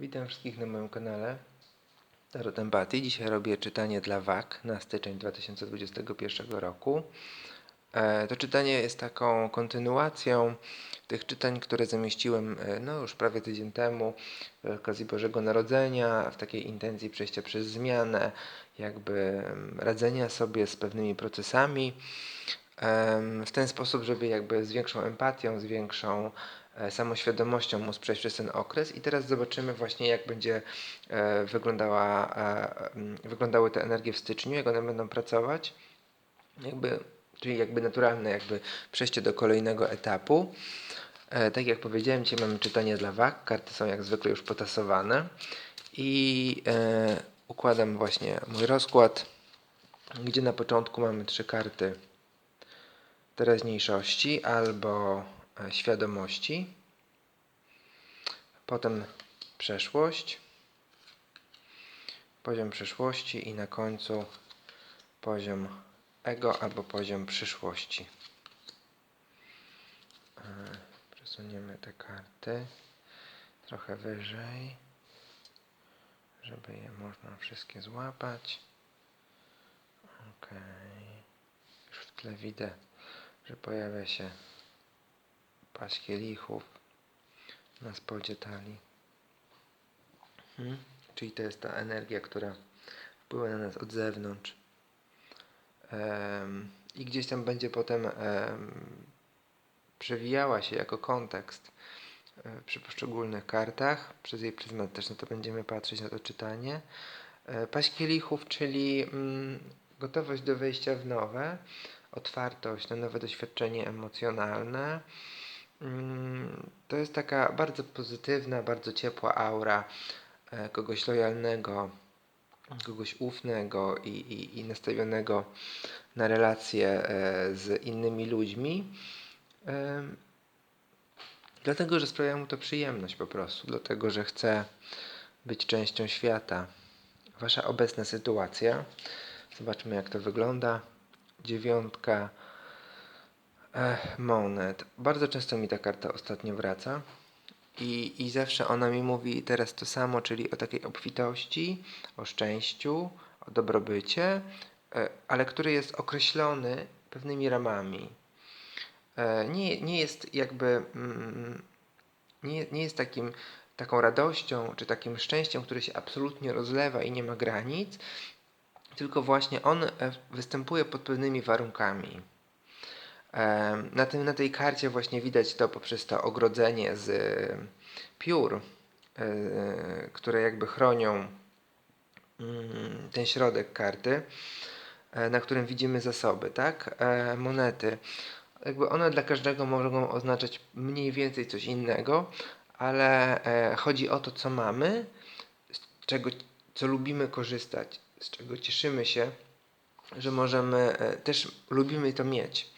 Witam wszystkich na moim kanale Tarot Empatii. Dzisiaj robię czytanie dla WAK na styczeń 2021 roku. E, To czytanie jest taką kontynuacją tych czytań, które zamieściłem e, no, już prawie tydzień temu w okazji Bożego Narodzenia, w takiej intencji przejścia przez zmianę, jakby em, radzenia sobie z pewnymi procesami w ten sposób, żeby jakby z większą empatią, z większą samoświadomością móc przejść przez ten okres. I teraz zobaczymy właśnie, jak będzie e, wyglądała, e, wyglądały te energie w styczniu, jak one będą pracować. Jakby, czyli jakby naturalne jakby przejście do kolejnego etapu. E, tak jak powiedziałem, dzisiaj mamy czytanie dla wag. Karty są jak zwykle już potasowane. I e, układam właśnie mój rozkład, gdzie na początku mamy trzy karty teraźniejszości albo e, świadomości. Potem przeszłość, poziom przeszłości i na końcu poziom ego albo poziom przyszłości. E, Przesuniemy te karty trochę wyżej, żeby je można wszystkie złapać. Ok. Już w tle widzę, że pojawia się paść kielichów na spodzie talii. Mhm. Czyli to jest ta energia, która wpływa na nas od zewnątrz. Em, I gdzieś tam będzie potem em, przewijała się jako kontekst e, przy poszczególnych kartach. Przez jej pryzmat też na to będziemy patrzeć, na to czytanie. E, Paść kielichów, czyli mm, gotowość do wejścia w nowe, otwartość na nowe doświadczenie emocjonalne. Mm, To jest taka bardzo pozytywna, bardzo ciepła aura e, kogoś lojalnego, kogoś ufnego i, i, i nastawionego na relacje e, z innymi ludźmi. Dlatego, że sprawia mu to przyjemność po prostu, dlatego, że chce być częścią świata. Wasza obecna sytuacja. Zobaczmy, jak to wygląda. Dziewiątka monet. Bardzo często mi ta karta ostatnio wraca. I, I zawsze ona mi mówi teraz to samo, czyli o takiej obfitości, o szczęściu, o dobrobycie, e, ale który jest określony pewnymi ramami. E, Nie, nie jest jakby. mm, Nie, nie jest takim, taką radością czy takim szczęściem, które się absolutnie rozlewa i nie ma granic, tylko właśnie on e, występuje pod pewnymi warunkami. Na, tym, na tej karcie właśnie widać to poprzez to ogrodzenie z piór, e, które jakby chronią mm, ten środek karty, e, na którym widzimy zasoby, tak? E, Monety. Jakby one dla każdego mogą oznaczać mniej więcej coś innego, ale chodzi o to, co mamy, z czego, co lubimy korzystać, z czego cieszymy się, że możemy, też lubimy to mieć.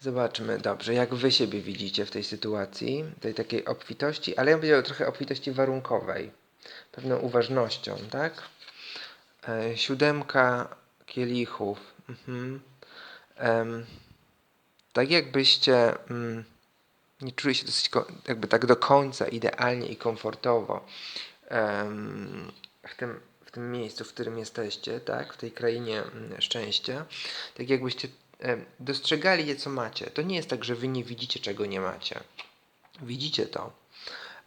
Zobaczmy, dobrze, jak wy siebie widzicie w tej sytuacji, tej takiej obfitości, ale ja bym powiedział trochę obfitości warunkowej, pewną uważnością, tak? E, siódemka kielichów. Mhm. Tak jakbyście mm, nie czuli się dosyć jakby tak do końca idealnie i komfortowo w tym, w tym miejscu, w którym jesteście, tak, w tej krainie mm, szczęścia, tak jakbyście dostrzegali je, co macie. To nie jest tak, że wy nie widzicie, czego nie macie. Widzicie to.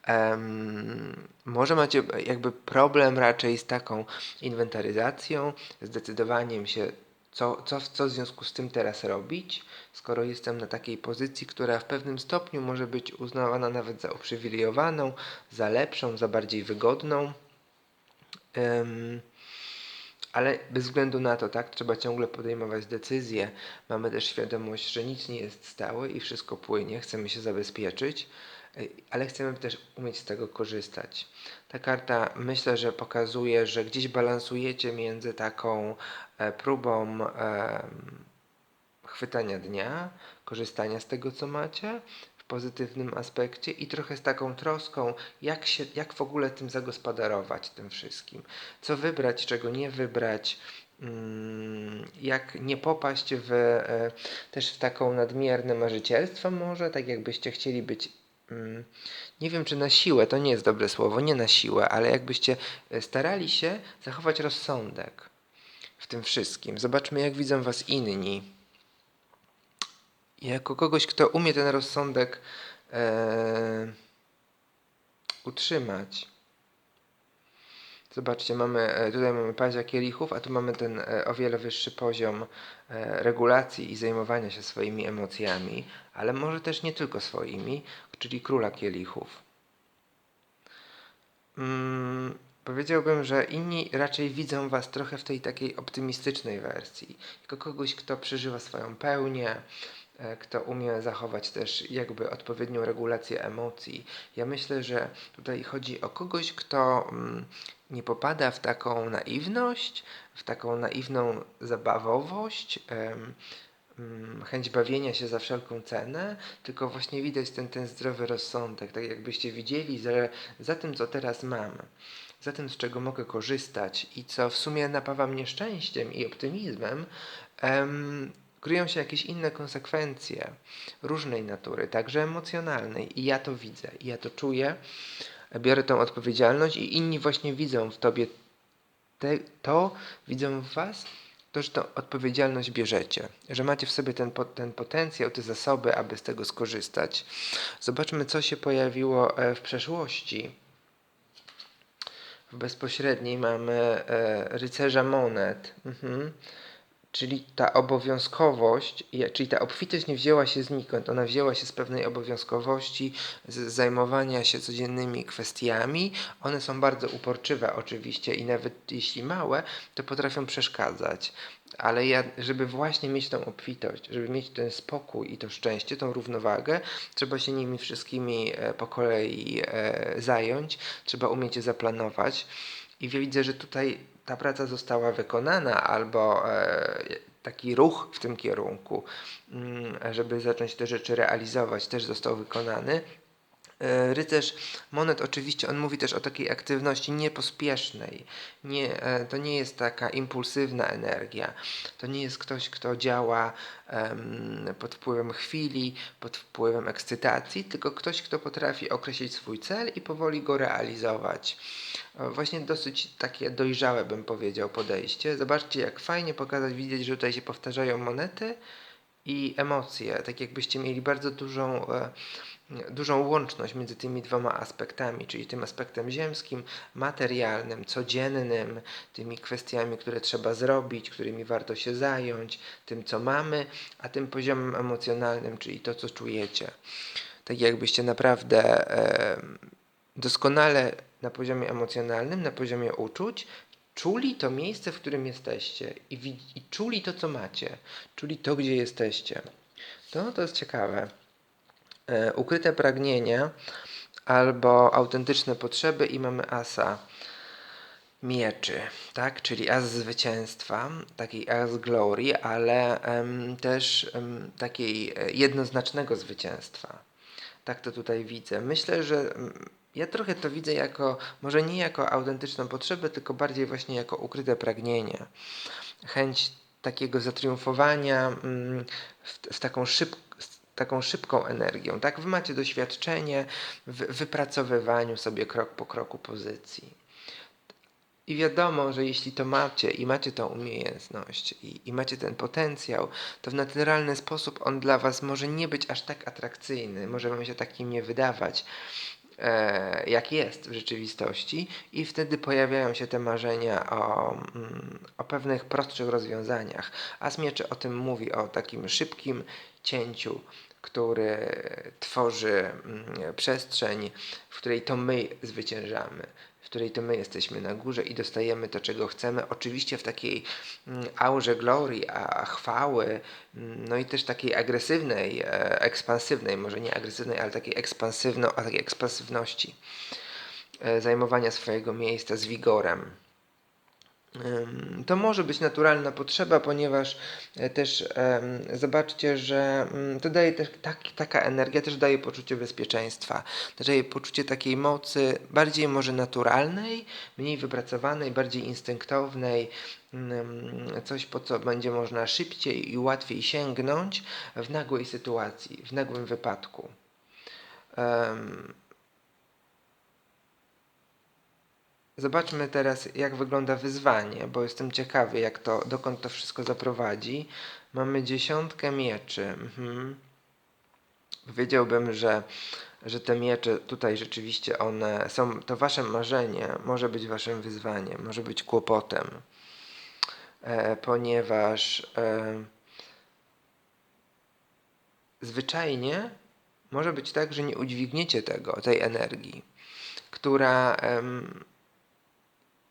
Em, może macie jakby problem raczej z taką inwentaryzacją, zdecydowaniem się, co, co, co w związku z tym teraz robić, skoro jestem na takiej pozycji, która w pewnym stopniu może być uznawana nawet za uprzywilejowaną, za lepszą, za bardziej wygodną. Em, ale bez względu na to, tak, trzeba ciągle podejmować decyzje. Mamy też świadomość, że nic nie jest stałe i wszystko płynie, chcemy się zabezpieczyć, ale chcemy też umieć z tego korzystać. Ta karta myślę, że pokazuje, że gdzieś balansujecie między taką e, próbą em, chwytania dnia, korzystania z tego, co macie pozytywnym aspekcie i trochę z taką troską, jak, się, jak w ogóle tym zagospodarować, tym wszystkim. Co wybrać, czego nie wybrać, mm, jak nie popaść w, e, też w taką nadmierne marzycielstwo może, tak jakbyście chcieli być mm, nie wiem czy na siłę, to nie jest dobre słowo, nie na siłę, ale jakbyście e, starali się zachować rozsądek w tym wszystkim. Zobaczmy, jak widzą was inni. Jako kogoś, kto umie ten rozsądek e, utrzymać. Zobaczcie, mamy, e, tutaj mamy pazia kielichów, a tu mamy ten e, o wiele wyższy poziom e, regulacji i zajmowania się swoimi emocjami, ale może też nie tylko swoimi, czyli króla kielichów. Mm, powiedziałbym, że inni raczej widzą Was trochę w tej takiej optymistycznej wersji, jako kogoś, kto przeżywa swoją pełnię, kto umie zachować też jakby odpowiednią regulację emocji. Ja myślę, że tutaj chodzi o kogoś, kto mm, nie popada w taką naiwność, w taką naiwną zabawowość, mm, chęć bawienia się za wszelką cenę, tylko właśnie widać ten, ten zdrowy rozsądek, tak jakbyście widzieli, że za tym, co teraz mam, za tym, z czego mogę korzystać i co w sumie napawa mnie szczęściem i optymizmem, kryją się jakieś inne konsekwencje różnej natury, także emocjonalnej. I ja to widzę, i ja to czuję, biorę tą odpowiedzialność, i inni właśnie widzą w tobie te, to, widzą w was, to, że tą odpowiedzialność bierzecie, że macie w sobie ten, ten potencjał, te zasoby, aby z tego skorzystać. Zobaczmy, co się pojawiło e, w przeszłości. W bezpośredniej mamy e, rycerza monet. Mhm. Czyli ta obowiązkowość, czyli ta obfitość nie wzięła się znikąd, ona wzięła się z pewnej obowiązkowości, z zajmowania się codziennymi kwestiami. One są bardzo uporczywe oczywiście i nawet jeśli małe, to potrafią przeszkadzać. Ale ja, żeby właśnie mieć tą obfitość, żeby mieć ten spokój i to szczęście, tą równowagę, trzeba się nimi wszystkimi e, po kolei e, zająć, trzeba umieć je zaplanować. I widzę, że tutaj ta praca została wykonana, albo e, taki ruch w tym kierunku, mm, żeby zacząć te rzeczy realizować, też został wykonany. E, rycerz monet oczywiście on mówi też o takiej aktywności niepospiesznej. Nie, e, to nie jest taka impulsywna energia. To nie jest ktoś, kto działa um, pod wpływem chwili, pod wpływem ekscytacji, tylko ktoś, kto potrafi określić swój cel i powoli go realizować. E, właśnie dosyć takie dojrzałe bym powiedział podejście. Zobaczcie jak fajnie pokazać, widzieć, że tutaj się powtarzają monety i emocje. Tak jakbyście mieli bardzo dużą dużą łączność między tymi dwoma aspektami, czyli tym aspektem ziemskim, materialnym, codziennym, tymi kwestiami, które trzeba zrobić, którymi warto się zająć, tym, co mamy, a tym poziomem emocjonalnym, czyli to, co czujecie. Tak jakbyście naprawdę e, doskonale na poziomie emocjonalnym, na poziomie uczuć, czuli to miejsce, w którym jesteście i, i czuli to, co macie, czuli to, gdzie jesteście. To, to jest ciekawe. E, ukryte pragnienie albo autentyczne potrzeby i mamy asa mieczy, tak? czyli as zwycięstwa, takiej as glory, ale um, też um, takiej e, jednoznacznego zwycięstwa. Tak to tutaj widzę. Myślę, że ja trochę to widzę jako, może nie jako autentyczną potrzebę, tylko bardziej właśnie jako ukryte pragnienie. Chęć takiego zatriumfowania mm, w, w taką szybką taką szybką energią, tak? Wy macie doświadczenie w wypracowywaniu sobie krok po kroku pozycji. I wiadomo, że jeśli to macie i macie tą umiejętność i, i, macie ten potencjał, to w naturalny sposób on dla Was może nie być aż tak atrakcyjny, może Wam się takim nie wydawać, e, jak jest w rzeczywistości, i wtedy pojawiają się te marzenia o, mm, o pewnych prostszych rozwiązaniach. A Mieczy o tym mówi, o takim szybkim cięciu, który tworzy mm, przestrzeń, w której to my zwyciężamy, której to my jesteśmy na górze i dostajemy to, czego chcemy. Oczywiście w takiej mm, aurze glory, a chwały, mm, no i też takiej agresywnej, e, ekspansywnej, może nie agresywnej, ale takiej, ekspansywno, takiej ekspansywności, e, zajmowania swojego miejsca z wigorem. To może być naturalna potrzeba, ponieważ e, też zobaczcie, że mm, to daje też tak, taka energia też daje poczucie bezpieczeństwa, daje poczucie takiej mocy bardziej może naturalnej, mniej wypracowanej, bardziej instynktownej, ym, coś po co będzie można szybciej i łatwiej sięgnąć w nagłej sytuacji, w nagłym wypadku. Zobaczmy teraz, jak wygląda wyzwanie, bo jestem ciekawy, jak to, dokąd to wszystko zaprowadzi. Mamy dziesiątkę mieczy. Mhm. Powiedziałbym, że, że te miecze tutaj rzeczywiście one są, to wasze marzenie może być waszym wyzwaniem, może być kłopotem, e, ponieważ e, zwyczajnie może być tak, że nie udźwigniecie tego, tej energii, która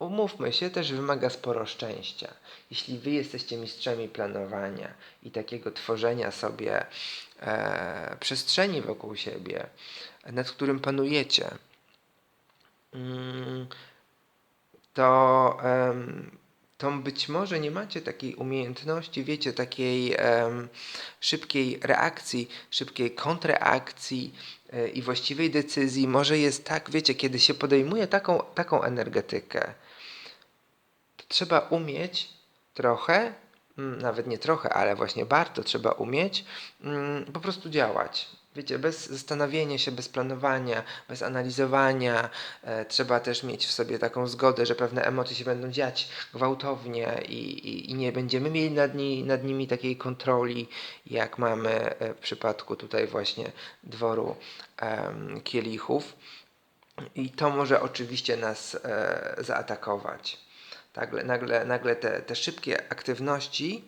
umówmy się, też wymaga sporo szczęścia. Jeśli wy jesteście mistrzami planowania i takiego tworzenia sobie e, przestrzeni wokół siebie, nad którym panujecie, mm, to, to być może nie macie takiej umiejętności, wiecie, takiej szybkiej reakcji, szybkiej kontrreakcji e, i właściwej decyzji. Może jest tak, wiecie, kiedy się podejmuje taką, taką energetykę, trzeba umieć trochę, mm, nawet nie trochę, ale właśnie bardzo trzeba umieć mm, po prostu działać. Wiecie, bez zastanowienia się, bez planowania, bez analizowania, e, trzeba też mieć w sobie taką zgodę, że pewne emocje się będą dziać gwałtownie i, i, i nie będziemy mieli nad, ni, nad nimi takiej kontroli, jak mamy e, w przypadku tutaj właśnie dworu em, kielichów. I to może oczywiście nas e, zaatakować. Nagle, nagle, nagle te, te szybkie aktywności,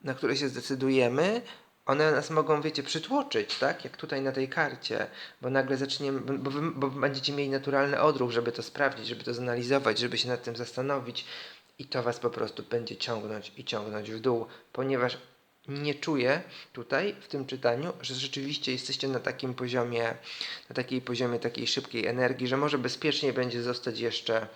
na które się zdecydujemy, one nas mogą, wiecie, przytłoczyć, tak? Jak tutaj na tej karcie, bo nagle zaczniemy, bo, wy, bo będziecie mieli naturalny odruch, żeby to sprawdzić, żeby to zanalizować, żeby się nad tym zastanowić i to was po prostu będzie ciągnąć i ciągnąć w dół, ponieważ nie czuję tutaj w tym czytaniu, że rzeczywiście jesteście na takim poziomie, na takiej poziomie takiej szybkiej energii, że może bezpiecznie będzie zostać jeszcze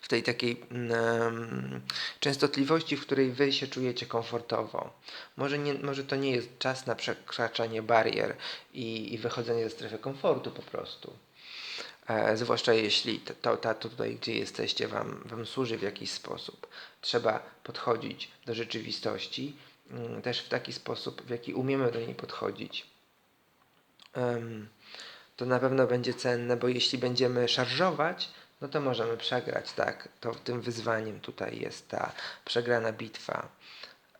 w tej takiej um, częstotliwości, w której wy się czujecie komfortowo. Może, nie, może to nie jest czas na przekraczanie barier i, i wychodzenie ze strefy komfortu po prostu. E, zwłaszcza jeśli to, to, to tutaj, gdzie jesteście, wam, wam służy w jakiś sposób. Trzeba podchodzić do rzeczywistości um, też w taki sposób, w jaki umiemy do niej podchodzić. Um, to na pewno będzie cenne, bo jeśli będziemy szarżować, no to możemy przegrać, tak. To tym wyzwaniem tutaj jest ta przegrana bitwa.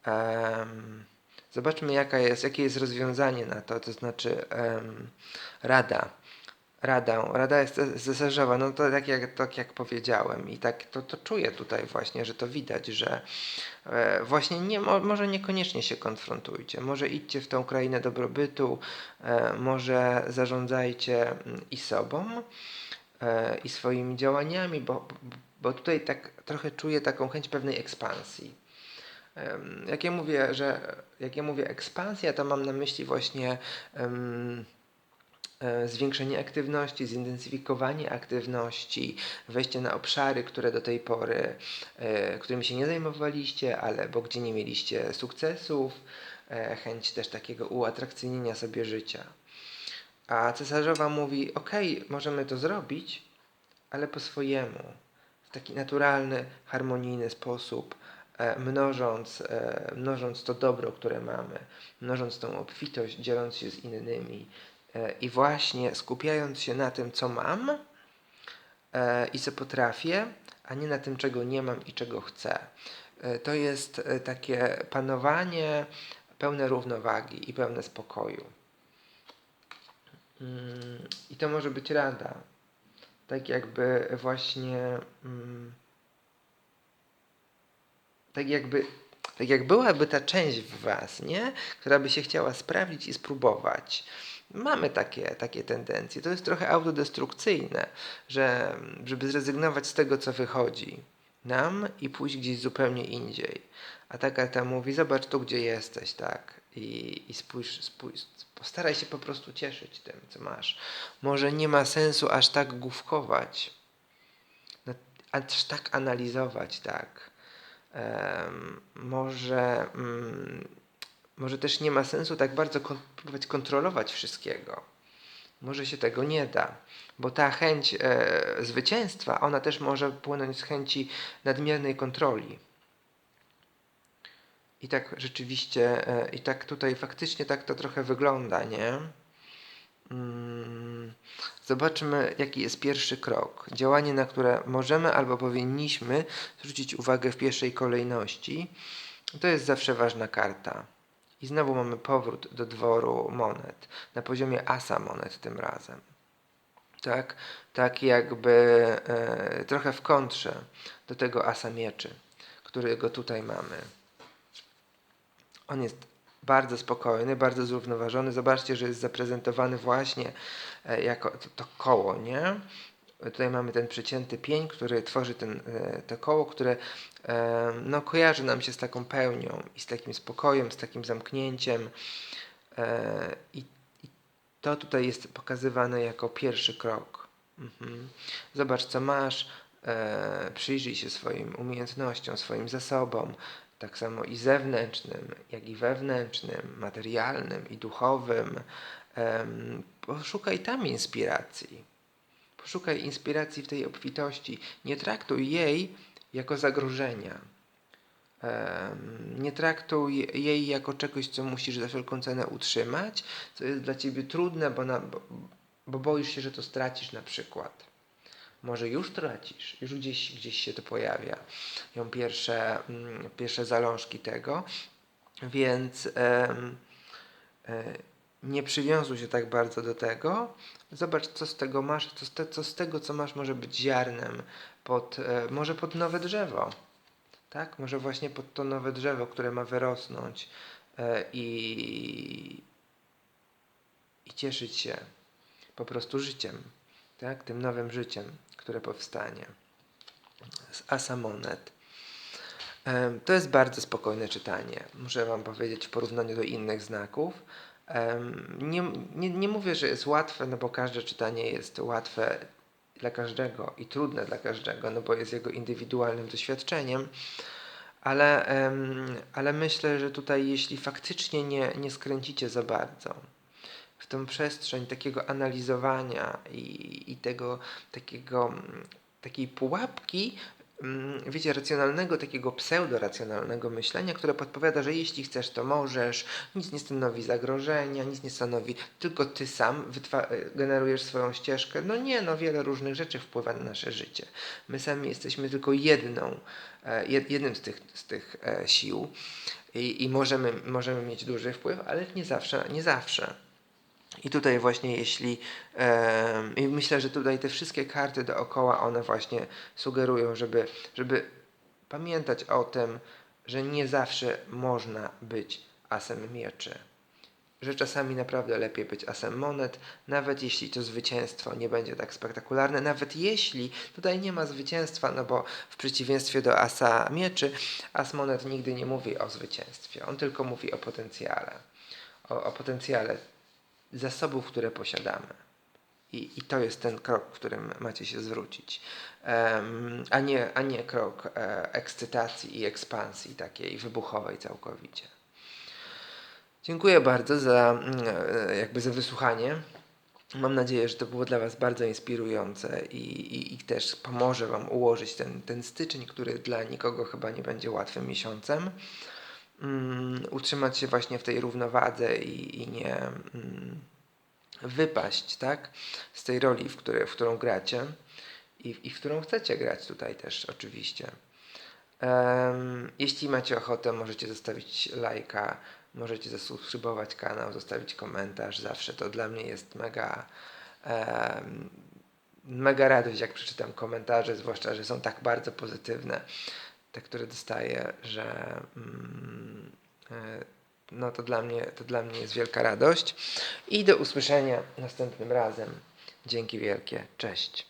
Um, zobaczmy, jaka jest, jakie jest rozwiązanie na to, to znaczy um, rada. Rada, rada jest cesarzowa, no to tak jak, tak jak powiedziałem i tak to, to czuję tutaj właśnie, że to widać, że e, właśnie nie, może niekoniecznie się konfrontujcie, może idźcie w tą krainę dobrobytu, e, może zarządzajcie mm, i sobą, i swoimi działaniami, bo, bo tutaj tak trochę czuję taką chęć pewnej ekspansji. Jak ja mówię, że jak ja mówię ekspansja, to mam na myśli właśnie um, zwiększenie aktywności, zintensyfikowanie aktywności, wejście na obszary, które do tej pory, e, którymi się nie zajmowaliście, ale bo gdzie nie mieliście sukcesów, e, chęć też takiego uatrakcyjnienia sobie życia. A cesarzowa mówi: OK, możemy to zrobić, ale po swojemu, w taki naturalny, harmonijny sposób, e, mnożąc, e, mnożąc to dobro, które mamy, mnożąc tą obfitość, dzieląc się z innymi e, i właśnie skupiając się na tym, co mam i co potrafię, a nie na tym, czego nie mam i czego chcę. To jest takie panowanie pełne równowagi i pełne spokoju. Mm, I to może być rada. Tak jakby właśnie. Mm, tak jakby. Tak jak byłaby ta część w Was, nie? Która by się chciała sprawdzić i spróbować. Mamy takie, takie tendencje. To jest trochę autodestrukcyjne, że, żeby zrezygnować z tego, co wychodzi nam i pójść gdzieś zupełnie indziej. A ta mówi, zobacz tu, gdzie jesteś, tak? I, i spójrz, spójrz, postaraj się po prostu cieszyć tym, co masz. Może nie ma sensu aż tak główkować. aż tak analizować, tak. Em, może, mm, może też nie ma sensu tak bardzo kon- próbować kontrolować wszystkiego. Może się tego nie da, bo ta chęć e, zwycięstwa, ona też może płynąć z chęci nadmiernej kontroli. I tak rzeczywiście, e, i tak tutaj faktycznie tak to trochę wygląda, nie? Mm, Zobaczmy, jaki jest pierwszy krok. Działanie, na które możemy albo powinniśmy zwrócić uwagę w pierwszej kolejności. To jest zawsze ważna karta. I znowu mamy powrót do dworu monet, na poziomie asa monet tym razem. Tak, tak jakby e, trochę w kontrze do tego asa mieczy, którego tutaj mamy. On jest bardzo spokojny, bardzo zrównoważony. Zobaczcie, że jest zaprezentowany właśnie e, jako to, to koło, nie? Tutaj mamy ten przecięty pień, który tworzy ten, e, to koło, które e, no, kojarzy nam się z taką pełnią i z takim spokojem, z takim zamknięciem. I, i to tutaj jest pokazywane jako pierwszy krok. Mhm. Zobacz, co masz, przyjrzyj się swoim umiejętnościom, swoim zasobom, tak samo i zewnętrznym, jak i wewnętrznym, materialnym i duchowym. Poszukaj tam inspiracji. Poszukaj inspiracji w tej obfitości. Nie traktuj jej jako zagrożenia. Nie traktuj jej jako czegoś, co musisz za wszelką cenę utrzymać, co jest dla ciebie trudne, bo, na, bo, bo boisz się, że to stracisz na przykład. Może już tracisz, już gdzieś, gdzieś się to pojawia. Ją pierwsze, mm, pierwsze zalążki tego, więc e, nie przywiązuj się tak bardzo do tego. Zobacz, co z tego masz, co z, te, co z tego, co masz, może być ziarnem, pod, e, może pod nowe drzewo. Tak? Może właśnie pod to nowe drzewo, które ma wyrosnąć e, i, i cieszyć się po prostu życiem, tak? tym nowym życiem, które powstanie. Z Asa Monet. Em, To jest bardzo spokojne czytanie, muszę Wam powiedzieć, w porównaniu do innych znaków. Nie, nie, nie mówię, że jest łatwe, no bo każde czytanie jest łatwe dla każdego i trudne dla każdego, no bo jest jego indywidualnym doświadczeniem. Ale, ale myślę, że tutaj, jeśli faktycznie nie, nie skręcicie za bardzo w tą przestrzeń takiego analizowania i, i tego takiego, mm, takiej pułapki, mm, wiecie, racjonalnego, takiego pseudo-racjonalnego myślenia, które podpowiada, że jeśli chcesz, to możesz, nic nie stanowi zagrożenia, nic nie stanowi, tylko ty sam generujesz swoją ścieżkę. No nie, no wiele różnych rzeczy wpływa na nasze życie. My sami jesteśmy tylko jedną, e, jed- jednym z tych, z tych e, sił i, i możemy, możemy mieć duży wpływ, ale nie zawsze, nie zawsze. I tutaj właśnie jeśli i myślę, że tutaj te wszystkie karty dookoła one właśnie sugerują, żeby, żeby pamiętać o tym, że nie zawsze można być asem mieczy. Że czasami naprawdę lepiej być asem monet, nawet jeśli to zwycięstwo nie będzie tak spektakularne, nawet jeśli tutaj nie ma zwycięstwa, no bo w przeciwieństwie do asa mieczy, as monet nigdy nie mówi o zwycięstwie, on tylko mówi o potencjale. O, o potencjale zasobów, które posiadamy. I, I to jest ten krok, w którym macie się zwrócić, Em, a, nie, a nie krok e, ekscytacji i ekspansji takiej wybuchowej całkowicie. Dziękuję bardzo za, mm, e, jakby za wysłuchanie. Mam nadzieję, że to było dla Was bardzo inspirujące i, i, i też pomoże Wam ułożyć ten, ten styczeń, który dla nikogo chyba nie będzie łatwym miesiącem. Mm, utrzymać się właśnie w tej równowadze i, i nie mm, wypaść tak, z tej roli, w, której, w którą gracie i, i w którą chcecie grać tutaj też oczywiście. Em, jeśli macie ochotę, możecie zostawić lajka, możecie zasubskrybować kanał, zostawić komentarz. Zawsze to dla mnie jest mega, mega radość, jak przeczytam komentarze, zwłaszcza, że są tak bardzo pozytywne, te, które dostaję, że mm, e, no to dla mnie, to dla mnie jest wielka radość. I do usłyszenia następnym razem. Dzięki wielkie. Cześć.